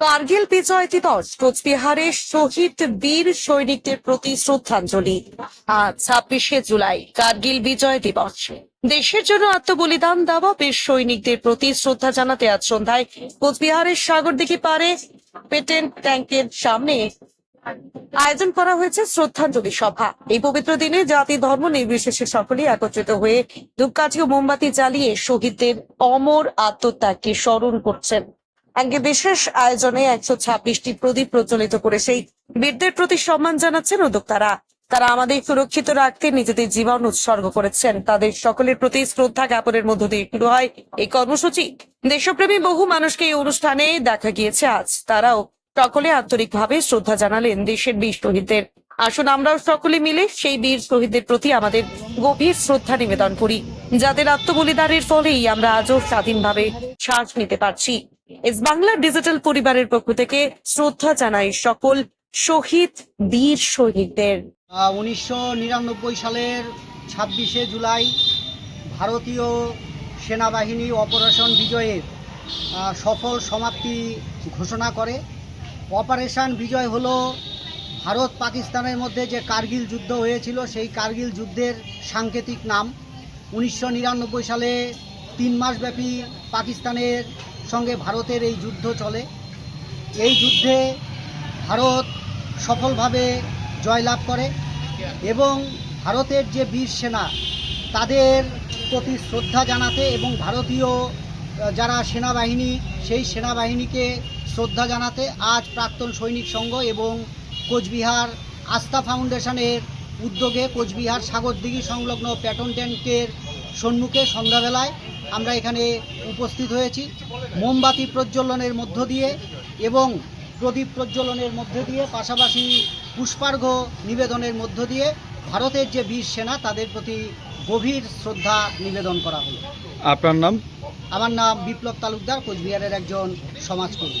কার্গিল বিজয় দিবস কোচবিহারের শহীদ বীর সৈনিকদের প্রতি শ্রদ্ধাঞ্জলি। আজ ছাব্বিশে জুলাই, কার্গিল বিজয় দিবস। দেশের জন্য আত্মবলিদান দেওয়া বীর সৈনিকদের প্রতি শ্রদ্ধা জানাতে আজ সন্ধ্যায় কোচবিহারের সাগরদিঘি পারে পেটেন্ট ট্যাঙ্কের সামনে আয়োজন করা হয়েছে শ্রদ্ধাঞ্জলি সভা। এই পবিত্র দিনে জাতি, ধর্ম, নির্বিশেষে সকলে একত্রিত হয়ে ধূপকাঠি ও মোমবাতি জ্বালিয়ে শহীদদের অমর আত্মত্যাগকে স্মরণ করছেন। আজকে বিশেষ আয়োজনে একশো ছাব্বিশটি প্রদীপ প্রজ্বলিত করে সেই বীরদের প্রতি সম্মান জানাচ্ছেন উদ্যোক্তারা। তারা আমাদের সুরক্ষিত রাখতে নিজেদের জীবন উৎসর্গ করেছেন। তাদের সকলের প্রতি শ্রদ্ধা জ্ঞাপনের মধ্য দিয়ে শুরু হয় এই কর্মসূচি। দেশপ্রেমী বহু মানুষকে এই অনুষ্ঠানে দেখা গিয়েছে আজ। তারাও সকলে আন্তরিকভাবে শ্রদ্ধা জানালেন দেশের বীর শহীদদের। আসুন আমরাও সকলে মিলে সেই বীর শহীদদের প্রতি আমাদের গভীর শ্রদ্ধা নিবেদন করি। যাদের আত্মবলিদানের ফলেই আমরা আজও স্বাধীনভাবে শ্বাস নিতে পারছি। এস বাংলা ডিজিটাল পরিবারের পক্ষ থেকে শ্রদ্ধা জানাই সকল শহীদ, বীর সৈনিকদের উনিশশো সালের ছাব্বিশে জুলাই ভারতীয় সেনাবাহিনী অপারেশন বিজয়ের সফল সমাপ্তি ঘোষণা করে। অপারেশন বিজয় হলো ভারত পাকিস্তানের মধ্যে যে কার্গিল যুদ্ধ হয়েছিল, সেই কার্গিল যুদ্ধের সাংকেতিক নাম। উনিশশো নিরানব্বই সালে তিন মাসব্যাপী পাকিস্তানের সঙ্গে ভারতের এই যুদ্ধ চলে। এই যুদ্ধে ভারত সফলভাবে জয়লাভ করে এবং ভারতের যে বীর সেনা, তাদের প্রতি শ্রদ্ধা জানাতে এবং ভারতীয় যারা সেনাবাহিনী, সেই সেনাবাহিনীকে শ্রদ্ধা জানাতে আজ প্রাক্তন সৈনিক সংঘ এবং কোচবিহার আস্থা ফাউন্ডেশনের উদ্যোগে কোচবিহার সাগরদিঘি সংলগ্ন প্যাটন ট্যাঙ্কের সম্মুখে সন্ধ্যাবেলায় আমরা এখানে উপস্থিত হয়েছি। মোমবাতি প্রজ্বলনের মধ্য দিয়ে এবং প্রদীপ প্রজ্বলনের মধ্য দিয়ে পাশাপাশি পুষ্পার্ঘ নিবেদনের মধ্য দিয়ে ভারতের যে বীর সেনা তাদের প্রতি গভীর শ্রদ্ধা নিবেদন করা হলো। আপনার নাম? আমার নাম বিপ্লব তালুকদার কোচবিহারের একজন সমাজকর্মী।